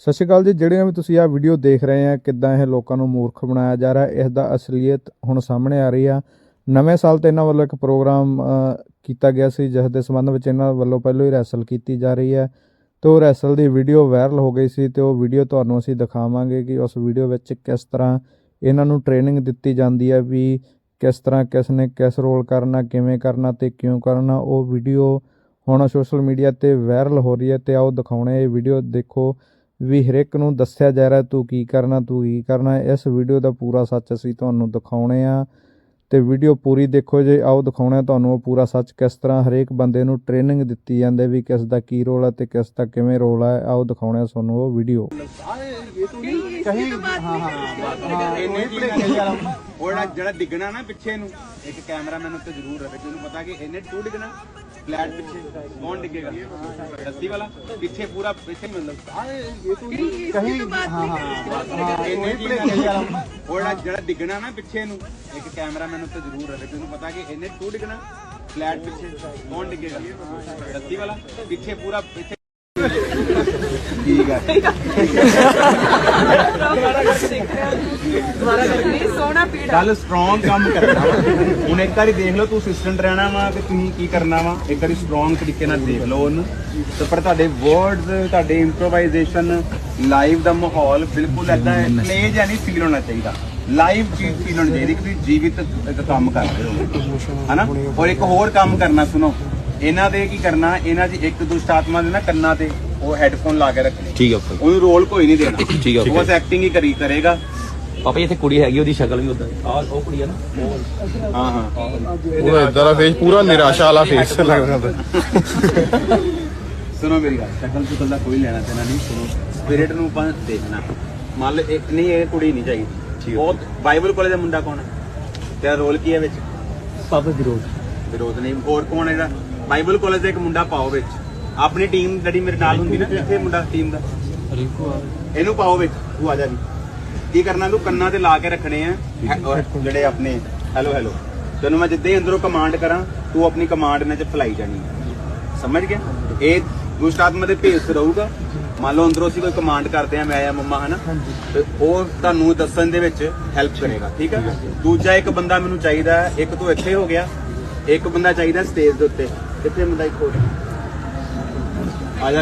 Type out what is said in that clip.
ਸਤਿ ਸ਼੍ਰੀ ਅਕਾਲ ਜੀ ਜਿਹੜੀਆਂ ਵੀ ਤੁਸੀਂ ਆਹ ਵੀਡੀਓ ਦੇਖ ਰਹੇ ਆ ਕਿੱਦਾਂ ਇਹ ਲੋਕਾਂ ਨੂੰ ਮੂਰਖ ਬਣਾਇਆ ਜਾ ਰਿਹਾ ਹੈ, ਇਸ ਦਾ ਅਸਲੀਅਤ ਹੁਣ ਸਾਹਮਣੇ ਆ ਰਹੀ ਆ। ਨਵੇਂ ਸਾਲ ਤੇ ਇਹਨਾਂ ਵੱਲੋਂ ਇੱਕ ਪ੍ਰੋਗਰਾਮ ਕੀਤਾ ਗਿਆ ਸੀ ਜਿਸ ਦੇ ਸੰਬੰਧ ਵਿੱਚ ਇਹਨਾਂ ਵੱਲੋਂ ਪਹਿਲਾਂ ਹੀ ਰੈਸਲ ਕੀਤੀ ਜਾ ਰਹੀ ਹੈ ਤੇ ਉਹ ਰੈਸਲ ਦੀ ਵੀਡੀਓ ਵਾਇਰਲ ਹੋ ਗਈ ਸੀ ਤੇ ਉਹ ਵੀਡੀਓ ਤੁਹਾਨੂੰ ਅਸੀਂ ਦਿਖਾਵਾਂਗੇ ਕਿ ਉਸ ਵੀਡੀਓ ਵਿੱਚ ਕਿਸ ਤਰ੍ਹਾਂ ਇਹਨਾਂ ਨੂੰ ਟ੍ਰੇਨਿੰਗ ਦਿੱਤੀ ਜਾਂਦੀ ਹੈ ਵੀ ਕਿਸ ਤਰ੍ਹਾਂ ਕਿਸ ਨੇ ਕਿਸ ਰੋਲ ਕਰਨਾ ਕਿਵੇਂ ਕਰਨਾ ਤੇ ਕਿਉਂ ਕਰਨਾ। ਉਹ ਵੀਡੀਓ ਹੁਣ ਸੋਸ਼ਲ ਮੀਡੀਆ ਤੇ ਵਾਇਰਲ ਹੋ ਰਹੀ ਹੈ ਤੇ ਆਓ ਦਿਖਾਉਣੇ ਇਹ ਵੀਡੀਓ ਦੇਖੋ ਵੀ ਹਰ ਇੱਕ ਨੂੰ ਦੱਸਿਆ ਜਾ ਰਿਹਾ ਤੂੰ ਕੀ ਕਰਨਾ ਤੂੰ ਕੀ ਕਰਨਾ। ਇਸ ਵੀਡੀਓ ਦਾ ਪੂਰਾ ਸੱਚ ਅਸੀਂ ਤੁਹਾਨੂੰ ਦਿਖਾਉਣੇ ਆ। ਤੇ ਵੀਡੀਓ ਪੂਰੀ ਦੇਖੋ ਜੇ ਆਓ ਦਿਖਾਉਣੇ ਤੁਹਾਨੂੰ ਉਹ ਪੂਰਾ ਸੱਚ ਕਿਸ ਤਰ੍ਹਾਂ ਹਰੇਕ ਬੰਦੇ ਨੂੰ ਟ੍ਰੇਨਿੰਗ ਦਿੱਤੀ ਜਾਂਦੀ ਵੀ ਕਿਸ ਦਾ ਕੀ ਰੋਲ ਹੈ ਤੇ ਕਿਸ ਦਾ ਕਿਵੇਂ ਰੋਲ ਹੈ ਆਓ ਦਿਖਾਉਣੇ ਤੁਹਾਨੂੰ ਉਹ ਵੀਡੀਓ। ਕਹੀਂ ਹਾਂ ਹਾਂ ਹਾਂ ਇਹਨੇ ਜਿਹੜਾ ਡਿੱਗਣਾ ਨਾ ਪਿੱਛੇ ਨੂੰ। ਇੱਕ ਕੈਮਰਾਮੈਨ ਉੱਤੇ ਜ਼ਰੂਰ ਰਵੇ ਕਿ ਉਹਨੂੰ ਪਤਾ ਕਿ ਇਹਨੇ ਟੂ ਡਿੱਗਣਾ ਫਲੈਟ ਪਿੱਛੇ ਕੌਣ ਡਿੱਗੇਗਾ। ਰੱਸੀ ਵਾਲਾ ਪਿੱਛੇ ਪੂਰਾ ਪਿੱਛੇ ਮਤਲਬ। ਕਹੀਂ ਹਾਂ ਹਾਂ ਹਾਂ ਇਹਨੇ ਇਹ ਕੀ play ਕਰਨਾ? ਯਾਰ ਉਹ ਜਿਹੜਾ ਜਿਹੜਾ ਡਿੱਗਣਾ ਨਾ ਪਿੱਛੇ ਨੂੰ ਇੱਕ ਕੈਮਰਾਮੈਨ ਉੱਤੇ ਜ਼ਰੂਰ ਰਵੇ ਕਿ ਉਹਨੂੰ ਪਤਾ ਕਿ ਇਹਨੇ ਟੂ ਡਿੱਗਣਾ ਫਲੈਟ ਪਿੱਛੇ ਕੌਣ ਡਿੱਗੇਗਾ। ਰੱਸੀ ਵਾਲਾ ਪਿੱਛੇ ਪੂਰਾ ਪਿੱਛੇ ਠੀਕ ਹੈ ਸੋਹਣਾ ਪੀੜਾ ਕੱਲ ਸਟਰੋਂਗ ਕੰਮ ਕਰਨਾ ਵਾ। ਹੁਣ ਇੱਕ ਵਾਰੀ ਦੇਖ ਲਓ ਤੂੰ ਅਸਿਸਟੈਂਟ ਰਹਿਣਾ ਵਾ ਕਿ ਤੁਸੀਂ ਕੀ ਕਰਨਾ ਵਾ? ਇੱਕ ਵਾਰੀ ਸਟਰੋਂਗ ਤਰੀਕੇ ਨਾਲ ਦੇਖ ਲਓ ਉਹਨੂੰ। ਤੇ ਪਰ ਤੁਹਾਡੇ ਵਰਡਸ ਤੁਹਾਡੇ ਇੰਪਰੋਵਾਈਜ਼ੇਸ਼ਨ ਲਾਈਵ ਦਾ ਮਾਹੌਲ ਬਿਲਕੁਲ ਐਦਾਂ ਪਲੇ ਜਾਂ ਨਹੀਂ ਫੀਲ ਹੋਣਾ ਚਾਹੀਦਾ। ਲਾਈਵ ਚੀਜ਼ ਫੀਲ ਹੋਣੀ ਚਾਹੀਦੀ ਕਿ ਤੁਸੀਂ ਜੀਵਿਤ ਇੱਕ ਕੰਮ ਕਰ ਰਹੇ। ਹੋ ਹਨਾ? ਔਰ ਇੱਕ ਹੋਰ ਕੰਮ ਕਰਨਾ ਸੁਣੋ। ਇਹਨਾਂ ਦੇ ਕੀ ਕਰਨਾ? ਇਹਨਾਂ ਦੀ ਇੱਕ ਦੁਸ਼ਟ ਆਤਮਾ ਦੇ ਨਾ ਕੰਨਾਂ ਤੇ ਉਹ ਹੈੱਡਫੋਨ ਲਾ ਕੇ ਰੱਖਣੇ। ਠੀਕ ਹੈ ਉਹਨੂੰ ਰੋਲ ਕੋਈ ਨਹੀਂ ਦੇਣਾ। ਠੀਕ ਹੈ, ਬਸ ਐਕਟਿੰਗ ਹੀ ਕਰੀ ਕਰੇਗਾ। ਪਾਪਾ ਜੀ ਇੱਥੇ ਕੁੜੀ ਹੈਗੀ ਉਹਦੀ ਸ਼ਕਲ ਵੀ ਉਦਾਂ ਆ ਉਹ ਕੁੜੀ ਹੈ ਨਾ ਹਾਂ ਹਾਂ। ਉਹਦਾ ਇਦਾਂ ਦਾ ਫੇਸ ਪੂਰਾ ਨਿਰਾਸ਼ਾ ਵਾਲਾ ਫੇਸ ਲੱਗਦਾ ਸੁਣੋ ਮੇਰੀ ਗੱਲ ਸ਼ਕਲ ਸ਼ੁਕਲ ਦਾ ਕੋਈ ਲੈਣਾ ਦੇਣਾ ਨਹੀਂ ਸੁਣੋ। ਸਪਿਰਿਟ ਨੂੰ ਆਪਾਂ ਦੇਖਣਾ। ਮੰਨ ਲਓ ਇੱਕ ਨਹੀਂ ਇਹ ਕੁੜੀ ਨਹੀਂ ਚਾਹੀਦੀ। ਬਹੁਤ ਬਾਈਬਲ ਕਾਲਜ ਦਾ ਮੁੰਡਾ ਕੌਣ ਹੈ? ਤੇਰਾ ਰੋਲ ਕੀ ਹੈ ਵਿੱਚ? ਪਾਪਾ ਵਿਰੋਧ। ਵਿਰੋਧ ਨਹੀਂ ਹੋਰ ਕੌਣ ਹੈ ਜਿਹੜਾ ਬਾਈਬਲ ਕਾਲਜ ਦਾ ਇੱਕ ਮੁੰਡਾ ਪਾਓ ਵਿੱਚ। ਆਪਣੀ ਟੀਮ ਜਿਹੜੀ ਮੇਰੇ ਨਾਲ ਹੁੰਦੀ ਨਾ ਕਿੱਥੇ ਮੁੰਡਾ ਟੀਮ ਦਾ। ਇਹਨੂੰ ਪਾਓ ਵਿੱਚ ਤੂੰ ਆ ਜਾ ਵੀ ਕੀ ਕਰਨਾ ਤੂੰ ਕੰਨਾਂ ਤੇ ਲਾ ਕੇ ਰੱਖਣੇ ਆ। ਹੈ- ਔਰ ਜਿਹੜੇ ਆਪਣੇ ਹੈਲੋ ਹੈਲੋ। ਤੈਨੂੰ ਮੈਂ ਜਿੱਦਾਂ ਅੰਦਰੋਂ ਕਮਾਂਡ ਕਰਾਂ ਤੂੰ ਆਪਣੀ ਕਮਾਂਡ ਇਹਨਾਂ 'ਚ ਫਲਾਈ ਜਾਣੀ ਹੈ। ਸਮਝ ਗਿਆ? ਇਹ ਦੁਸ਼ਟ ਆਤਮਾ ਦੇ ਭੇਸ ਰਹੂਗਾ। ਮੰਨ ਲਓ ਅੰਦਰੋਂ ਅਸੀਂ ਕੋਈ ਕਮਾਂਡ ਕਰਦੇ ਆ ਮੈਂ ਜਾਂ ਮੰਮਾ ਹਨਾ? ਤੇ ਉਹ ਤੁਹਾਨੂੰ ਦੱਸਣ ਦੇ ਵਿੱਚ ਹੈਲਪ ਕਰੇਗਾ ਠੀਕ ਹੈ ਦੂਜਾ ਇੱਕ ਬੰਦਾ ਮੈਨੂੰ ਚਾਹੀਦਾ ਹੈ, ਇੱਕ ਤੂੰ ਇੱਥੇ ਹੋ ਗਿਆ। ਇੱਕ ਬੰਦਾ ਚਾਹੀਦਾ ਸਟੇਜ ਦੇ ਉੱਤੇ। ਕਿੱਥੇ ਬੰਦਾ ਇੱਕ? ਹੋਰ ਆ ਜਾ।